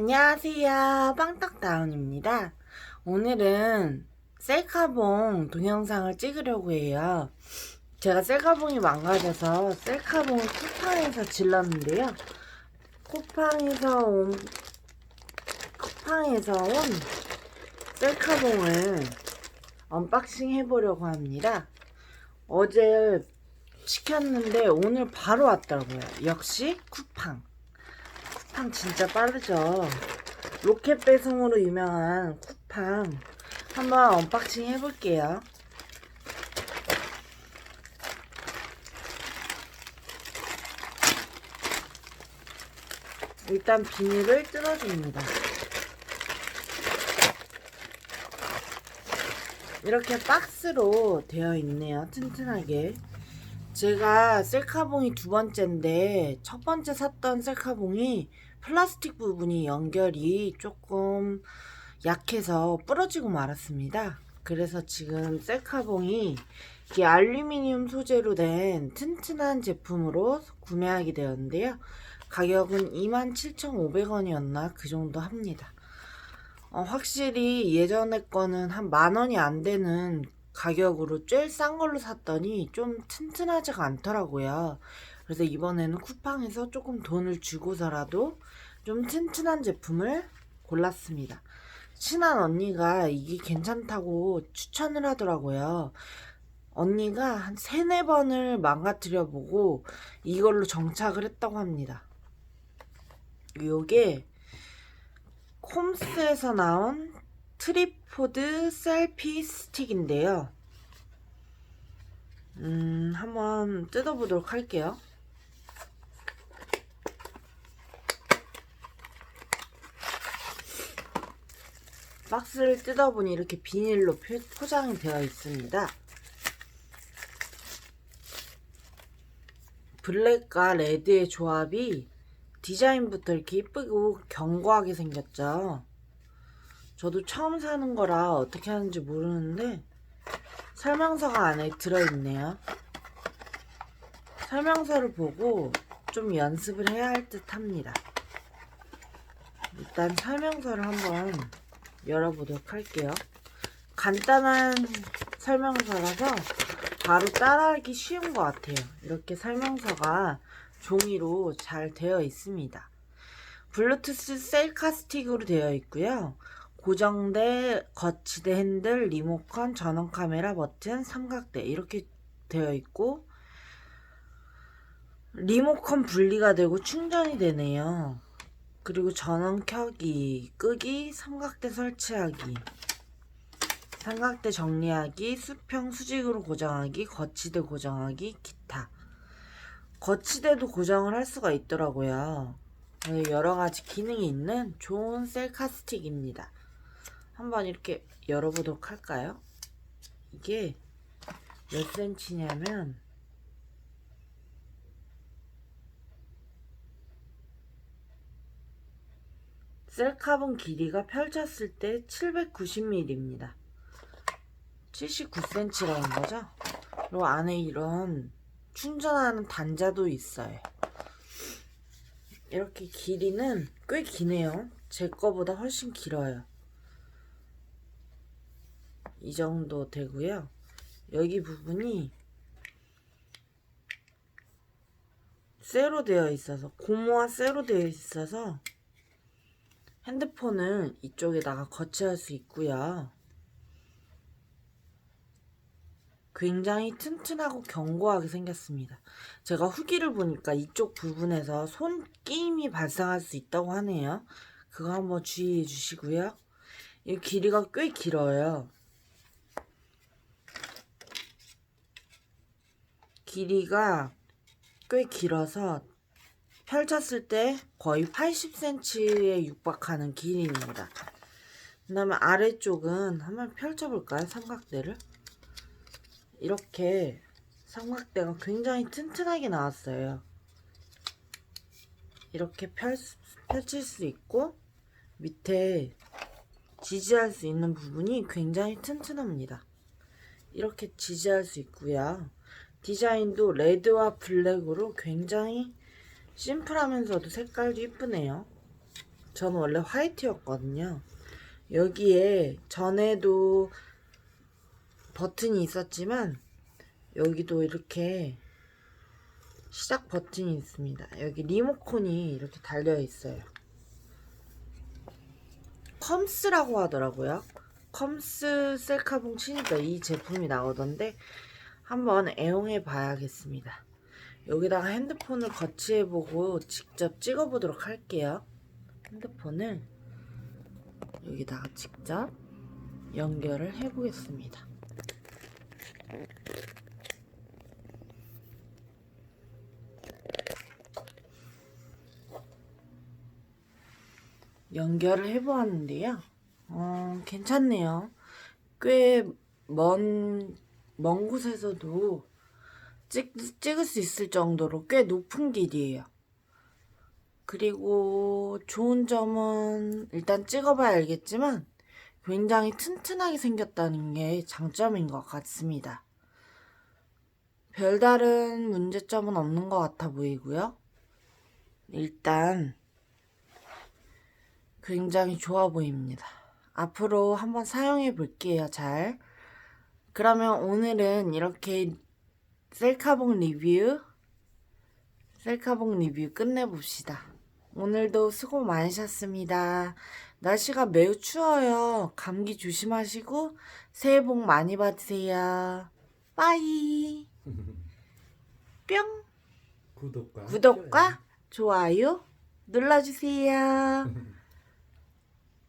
안녕하세요. 빵떡다운입니다. 오늘은 셀카봉 동영상을 찍으려고 해요. 제가 셀카봉이 망가져서 셀카봉을 쿠팡에서 질렀는데요. 쿠팡에서 온, 쿠팡에서 온 셀카봉을 언박싱 해보려고 합니다. 어제 시켰는데 오늘 바로 왔더라고요. 역시 쿠팡. 쿠팡 진짜 빠르죠. 로켓 배송으로 유명한 쿠팡 한번 언박싱 해볼게요. 일단 비닐을 뜯어줍니다. 이렇게 박스로 되어 있네요. 튼튼하게. 제가 셀카봉이 두 번째인데 첫 번째 샀던 셀카봉이 플라스틱 부분이 연결이 조금 약해서 부러지고 말았습니다. 그래서 지금 셀카봉이 이게 알루미늄 소재로 된 튼튼한 제품으로 구매하게 되었는데요. 가격은 27,500원이었나 그 정도 합니다. 어, 확실히 예전에 거는 한 만 원이 안 되는 가격으로 제일 싼 걸로 샀더니 좀 튼튼하지가 않더라고요. 그래서 이번에는 쿠팡에서 조금 돈을 주고서라도 좀 튼튼한 제품을 골랐습니다. 친한 언니가 이게 괜찮다고 추천을 하더라고요. 언니가 한 세네 번을 망가뜨려 보고 이걸로 정착을 했다고 합니다. 요게 콤스에서 나온 트리포드 셀피 스틱인데요. 음, 한번 뜯어보도록 할게요. 박스를 뜯어보니 이렇게 비닐로 표- 포장이 되어 있습니다. 블랙과 레드의 조합이 디자인부터 이렇게 이쁘고 견고하게 생겼죠. 저도 처음 사는 거라 어떻게 하는지 모르는데 설명서가 안에 들어있네요. 설명서를 보고 좀 연습을 해야 할 듯 합니다. 일단 설명서를 한번 열어보도록 할게요. 간단한 설명서라서 바로 따라하기 쉬운 것 같아요. 이렇게 설명서가 종이로 잘 되어 있습니다. 블루투스 셀카 스틱으로 되어 있고요. 고정대, 거치대 핸들, 리모컨, 전원 카메라 버튼, 삼각대 이렇게 되어 있고 리모컨 분리가 되고 충전이 되네요. 그리고 전원 켜기, 끄기, 삼각대 설치하기, 삼각대 정리하기, 수평 수직으로 고정하기, 거치대 고정하기, 기타. 거치대도 고정을 할 수가 있더라고요. 네, 여러 가지 기능이 있는 좋은 셀카 스틱입니다. 한번 이렇게 열어보도록 할까요? 이게 몇 센치냐면 셀카본 길이가 펼쳤을 때 790mm입니다. 79cm라는 거죠? 그리고 안에 이런 충전하는 단자도 있어요. 이렇게 길이는 꽤 기네요. 제 거보다 훨씬 길어요. 이 정도 되고요. 여기 부분이 쇠로 되어 있어서 고무와 쇠로 되어 있어서 핸드폰을 이쪽에다가 거치할 수 있고요. 굉장히 튼튼하고 견고하게 생겼습니다. 제가 후기를 보니까 이쪽 부분에서 손 끼임이 발생할 수 있다고 하네요. 그거 한번 주의해 주시고요. 이 길이가 꽤 길어요. 길이가 꽤 길어서 펼쳤을 때 거의 80cm에 육박하는 길이입니다. 그 다음에 아래쪽은 한번 펼쳐볼까요? 삼각대를. 이렇게 삼각대가 굉장히 튼튼하게 나왔어요. 이렇게 펼, 펼칠 수 있고 밑에 지지할 수 있는 부분이 굉장히 튼튼합니다. 이렇게 지지할 수 있고요. 디자인도 레드와 블랙으로 굉장히 심플하면서도 색깔도 이쁘네요. 저는 원래 화이트였거든요. 여기에 전에도 버튼이 있었지만 여기도 이렇게 시작 버튼이 있습니다. 여기 리모컨이 이렇게 달려 있어요. 컴스라고 하더라고요. 컴스 셀카봉 치니까 이 제품이 나오던데 한번 애용해 봐야겠습니다. 여기다가 핸드폰을 거치해보고 직접 찍어보도록 할게요. 핸드폰을 여기다가 직접 연결을 해보겠습니다. 연결을 해보았는데요. 어, 괜찮네요. 꽤 먼, 먼 곳에서도 찍, 찍을 수 있을 정도로 꽤 높은 길이에요. 그리고 좋은 점은 일단 찍어봐야 알겠지만 굉장히 튼튼하게 생겼다는 게 장점인 것 같습니다. 별다른 문제점은 없는 것 같아 보이고요. 일단 굉장히 좋아 보입니다. 앞으로 한번 사용해 볼게요, 잘. 그러면 오늘은 이렇게 셀카봉 리뷰, 셀카봉 리뷰 끝내봅시다. 오늘도 수고 많으셨습니다. 날씨가 매우 추워요. 감기 조심하시고 새해 복 많이 받으세요. 빠이. 뿅. 구독과 구독과 좋아요 눌러주세요.